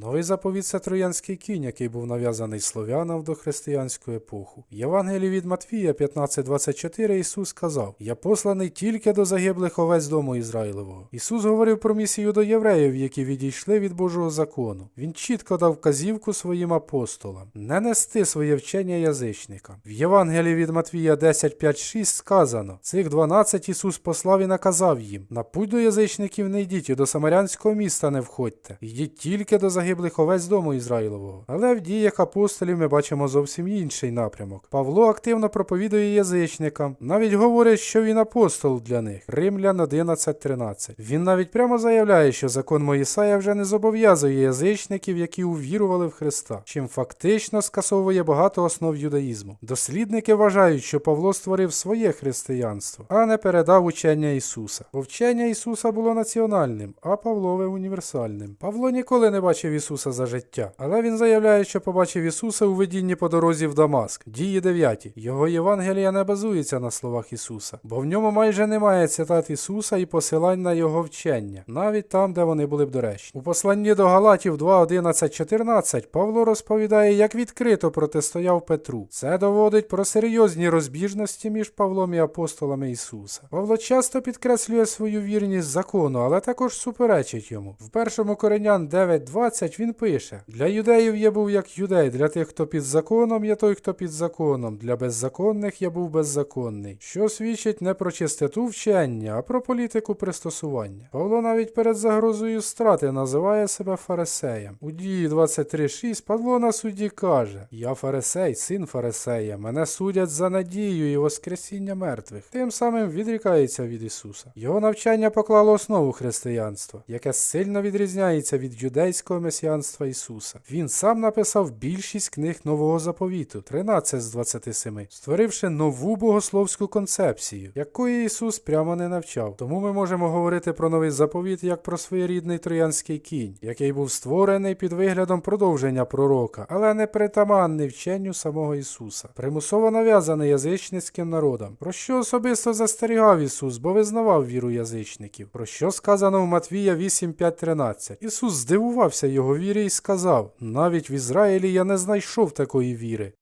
Новий заповіт це троянський кінь, який був нав'язаний слов'янам в дохристиянську епоху. В Євангелії від Матвія 15.24 Ісус сказав: Я посланий тільки до загиблих овець дому Ізраїлевого. Ісус говорив про місію до євреїв, які відійшли від Божого закону. Він чітко дав вказівку своїм апостолам не нести своє вчення язичникам. В Євангелії від Матвія 10.5.6 сказано: цих 12 Ісус послав і наказав їм: на путь до язичників не йдіть і до самарянського міста не входьте, йдіть тільки до загиблих овець дому Ізраїлового. Але в діях апостолів ми бачимо зовсім інший напрямок. Павло активно проповідує язичникам, навіть говорить, що він апостол для них. Римлян 11.13. Він навіть прямо заявляє, що закон Моїсая вже не зобов'язує язичників, які увірували в Христа, чим фактично скасовує багато основ юдаїзму. Дослідники вважають, що Павло створив своє християнство, а не передав учення Ісуса. Бо вчення Ісуса було національним, а Павлове універсальним. Павло ніколи не бачив Ісуса за життя, але він заявляє, що побачив Ісуса у видінні по дорозі в Дамаск. Дії 9. Його Євангелія не базується на словах Ісуса, бо в ньому майже немає цитат Ісуса і посилань на його вчення, навіть там, де вони були б доречні. У посланні до Галатів 2, 11, 14 Павло розповідає, як відкрито протистояв Петру. Це доводить про серйозні розбіжності між Павлом і апостолами Ісуса. Павло часто підкреслює свою вірність закону, але також суперечить йому. В першому Коренян 9.20 він пише: Для юдеїв я був як юдей, для тих, хто під законом, я той, хто під законом, для беззаконних я був беззаконний, що свідчить не про чистоту вчення, а про політику пристосування. Павло навіть перед загрозою страти називає себе фарисеєм. У дії 23.6 Павло на суді каже: Я фарисей, син фарисея, мене судять за надію і воскресіння мертвих. Тим самим відрікається від Ісуса. Його навчання поклало основу християнства, яке сильно відрізняється від юдейського месіанства Ісуса. Він сам написав більшість книг нового заповіту, 13 з 27, створивши нову богословську концепцію, якої Ісус прямо не навчав. Тому ми можемо говорити про новий заповіт як про своєрідний троянський кінь, який був створений під виглядом продовження пророка, але не притаманний вченню самого Ісуса, примусово нав'язаний язичницьким народам. Про що особисто застерігав Ісус, бо визнавав віру язичників. Про що сказано в Матвія 8.5.13. Ісус здивувався його вірі і сказав: навіть в Ізраїлі я не знайшов такої віри.